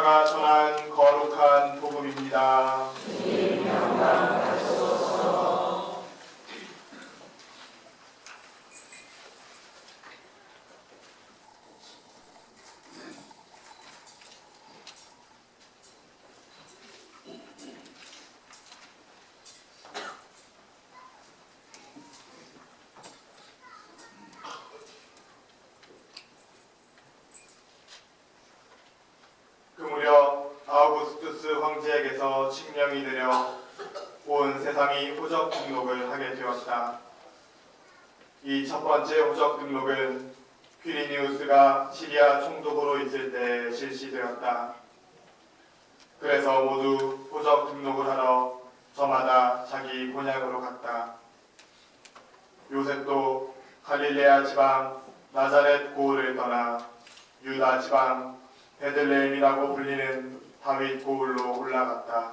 목사가 전한 거룩한 복음입니다. 등록을 하게 되었다. 이 첫 번째 호적 등록은 퀴리니우스가 시리아 총독으로 있을 때 실시되었다. 그래서 모두 호적 등록을 하러 저마다 자기 본향으로 갔다. 요셉도 갈릴레아 지방 나자렛 고을을 떠나 유다 지방 베들레헴이라고 불리는 다윗 고을로 올라갔다.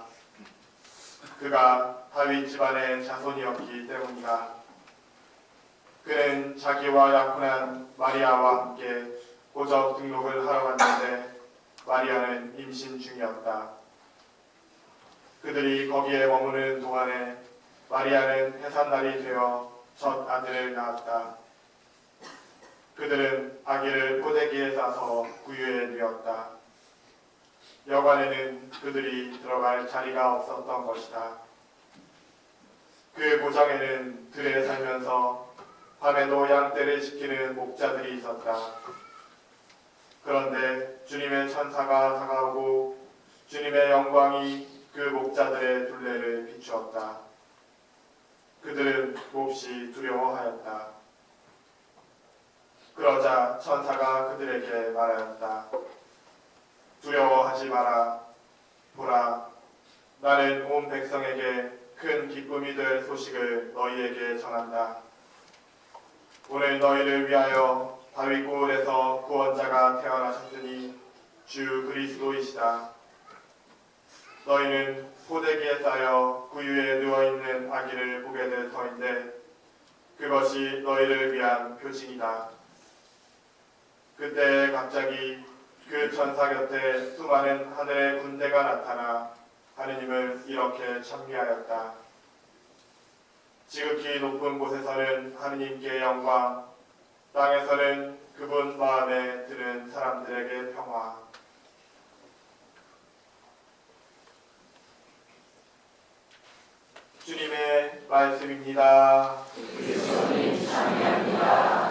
그가 다윗 집안의 자손이었기 때문이다. 그는 자기와 약혼한 마리아와 함께 호적 등록을 하러 갔는데 마리아는 임신 중이었다. 그들이 거기에 머무는 동안에 마리아는 해산날이 되어 첫 아들을 낳았다. 그들은 아기를 포대기에 싸서 구유에 누었다. 여관에는 그들이 들어갈 자리가 없었던 것이다. 그 고장에는 들에 살면서 밤에도 양떼를 지키는 목자들이 있었다. 그런데 주님의 천사가 다가오고 주님의 영광이 그 목자들의 둘레를 비추었다. 그들은 몹시 두려워하였다. 그러자 천사가 그들에게 말하였다. 마라. 보라, 나는 온 백성에게 큰 기쁨이 될 소식을 너희에게 전한다. 오늘 너희를 위하여 다윗 고을에서 구원자가 태어나셨으니 주 그리스도이시다. 너희는 포대기에 쌓여 구유에 누워 있는 아기를 보게 될 터인데 그것이 너희를 위한 표징이다. 그때 갑자기 그 천사 곁에 수많은 하늘의 군대가 나타나 하느님을 이렇게 찬미하였다. 지극히 높은 곳에서는 하느님께 영광, 땅에서는 그분 마음에 드는 사람들에게 평화. 주님의 말씀입니다. 그리스도님 찬양합니다.